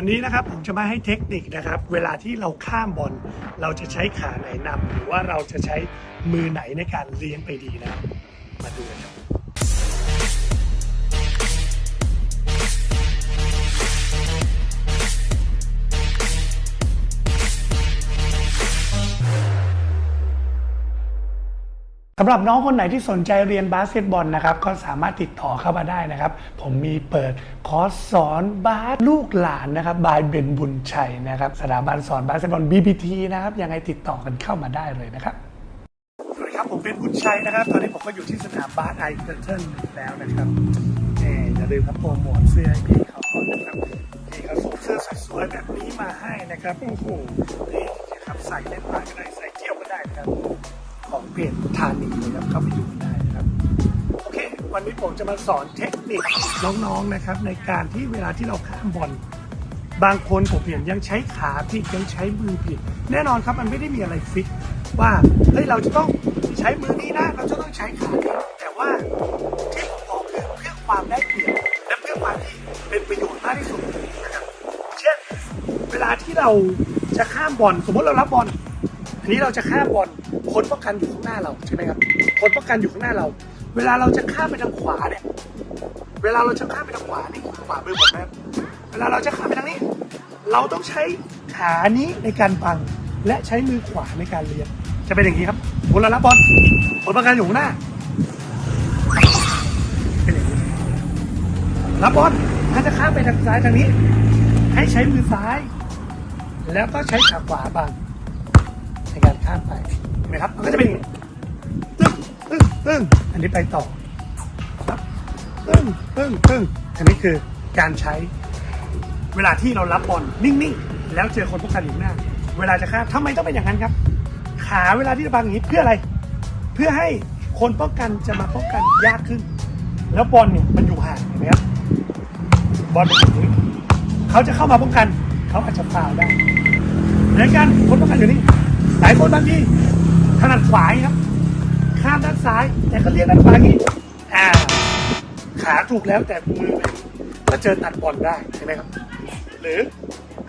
วันนี้นะครับผมจะมาให้เทคนิคนะครับ เวลาที่เราข้ามบอลเราจะใช้ขาไหนนำหรือว่าเราจะใช้มือไหนในการเลี้ยงไปดีนะ มาดูกันครับ สำหรับน้องคนไหนที่สนใจเรียนบาสเกตบอลนะครับ ก็สามารถติดต่อเข้ามาได้นะครับ ผมมีเปิดคอร์สสอนบาสลูกหลานนะครับบายเบนบุญชัยนะครับสถาบันสอนบาสเกตบอล BPT นะครับยังไงติดต่อกันเข้ามาได้เลยนะครับสวัสดีครับผมเป็นบุญชัยนะครับ ตอนนี้ผมก็อยู่ที่สนามบาสไอเทอร์เทิลแล้วนะครับแหมอย่าลืมครับโปรโมทเสื้อให้พี่เขาก่อนนะครับพี่เขาส่งเสื้อสวยๆแบบนี้มาให้นะครับโอ้โหนี่นะครับใส่เล่นบาสก็ได้ใส่เที่ยวก็ได้นะครับ ของเพจทานีนะครับเข้าไปดูได้นะครับโอเค วันนี้ผมจะมาสอนเทคนิคน้องๆนะครับ ในการที่เวลาที่เราข้ามบอลบางคนผมเห็นยังใช้ขาผิดยังใช้มือผิด แน่นอนครับมันไม่ได้มีอะไรฟิกว่าเฮ้ยเราจะต้องใช้มือนี้นะเราจะต้องใช้ขานี้แต่ว่าที่ผมบอกคือเพื่อความได้เปรียบและเพื่อความที่เป็นประโยชน์มากที่สุดนะครับเช่นเวลาที่เราจะข้ามบอลสมมติเรารับบอล นี้เราจะข้ามบอลคนป้องกันอยู่ข้างหน้าเราใช่ไหมครับ คนป้องกันอยู่ข้างหน้าเรา เวลาเราจะข้ามไปทางขวาเนี่ย เวลาเราจะข้ามไปทางขวานี่ขวามือผมนะครับเวลาเราจะข้ามไปทางนี้ เราต้องใช้ขานี้ในการบัง และใช้มือขวาในการเลี้ยงจะเป็นอย่างนี้ครับคนเรารับบอลคนป้องกันอยู่ข้างหน้าเป็นอย่างนี้รับบอลถ้าจะข้ามไปทางซ้ายทางนี้ ให้ใช้มือซ้าย แล้วก็ใช้ขาขวาบัง นไหมครับมันก็จะเป็นตึ้งตึ้งตึ้งอันนี้ไปต่อครับตึ้งตึ้งตึ้งอันนี้คือการใช้เวลาที่เรารับบอลนิ่งๆ แล้วเจอคนป้องกันอยู่หน้า เวลาจะข้ามทำไมต้องเป็นอย่างนั้นครับ ขาเวลาที่จะบังอย่างนี้เพื่ออะไร เพื่อให้คนป้องกันจะมาป้องกันยากขึ้น แล้วบอลเนี่ยมันอยู่ห่างเห็นไหมครับบอลมันอยู่ตรงนี้เขาจะเข้ามาป้องกัน เขาอาจจะฟาวได้เหมือนกันคนป้องกันอยู่นี่หลายคนบางที ถนัดขวาครับ ข้ามด้านซ้าย แต่ก็เลี้ยงด้านขวาอย่างนี้อ่า ขาถูกแล้วแต่มือก็เจอตัดบอลได้ใช่ไหมครับ หรือ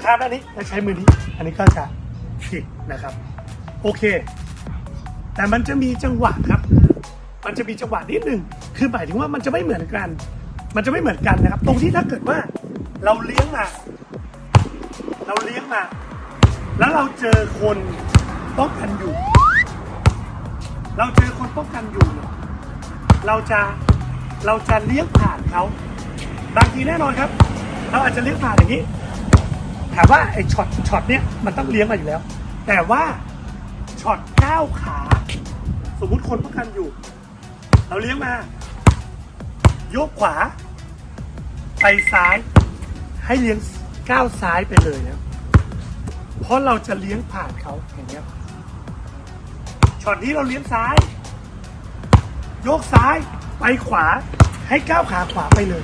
ข้ามด้านนี้แล้วใช้มือนี้ อันนี้ก็จะผิดนะครับ โอเค แต่มันจะมีจังหวะครับ มันจะมีจังหวะนิดหนึ่งคือหมายถึงว่ามันจะไม่เหมือนกัน มันจะไม่เหมือนกันนะครับ ตรงที่ถ้าเกิดว่าเราเลี้ยงมาเราเลี้ยงมาแล้วเราเจอคนป้องกันอยู่ เราเจอคนป้องกันอยู่ เราจะเราจะเลี้ยงผ่านเขาบางทีแน่นอนครับ เราอาจจะเลี้ยงผ่านอย่างนี้ถามว่าไอ้ช็อตช็อตเนี้ยมันต้องเลี้ยงมาอยู่แล้ว แต่ว่าช็อตก้าวขา สมมุติคนป้องกันอยู่ เราเลี้ยงมายกขวา ไปซ้าย ให้เลี้ยงก้าวซ้ายไปเลยนะเพราะเราจะเลี้ยงผ่านเขาอย่างเงี้ย อตนี้เราเลี้ยงซ้าย ยกซ้ายไปขวา ให้ก้าวขาขวาไปเลย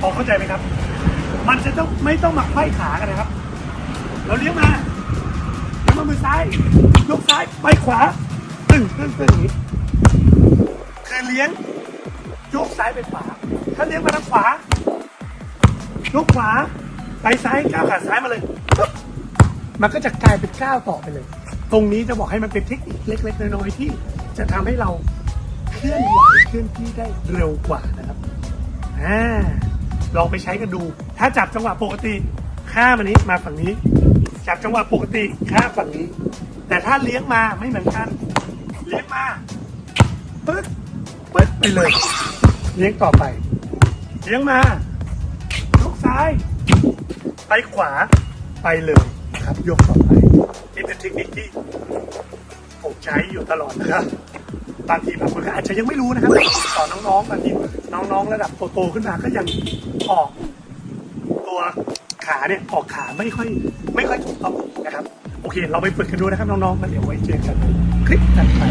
พอเข้าใจไหมครับ มันจะต้องไม่ต้องหมาไขว้ขากันนะครับ เราเลี้ยงมาเลี้ยงมามือซ้าย ยกซ้ายไปขวาตึ้งตึ้งตึงนี้คือเลี้ยง ยกซ้ายไปขวา ถ้าเลี้ยงมาทางขวา ยกขวา ไปซ้ายก้าวขาซ้ายมาเลย มันก็จะกลายเป็นก้าวต่อไปเลย ตรงนี้จะบอกให้มันเป็นเทคนิคเล็ก ๆ น้อยๆที่จะทำให้เราเคลื่อนไหวเคลื่อนที่ได้เร็วกว่านะครับอ่าลองไปใช้กันดู ถ้าจับจังหวะปกติข้ามอันนี้มาฝั่งนี้ จับจังหวะปกติข้ามฝั่งนี้ แต่ถ้าเลี้ยงมาไม่เหมือนกัน เลี้ยงมาปึ๊ดปึ๊ดไปเลย เลี้ยงต่อไป เลี้ยงมายกซ้าย ไปขวาไปเลย ครับยกต่อไปนี่เป็นเทคนิคที่ผมใช้อยู่ตลอดนะครับบางทีบางคนก็อาจจะยังไม่รู้นะครับสอนน้องๆบางทีน้องๆ ระดับโตๆขึ้นมาก็ยังออก ตัวขาเนี่ยออกขาไม่ค่อย ไม่ค่อยถูกต้องนะครับ โอเค เราไปฝึกกันดูนะครับน้องๆแล้วเดี๋ยวไว้เจอกันในคลิปถัดไป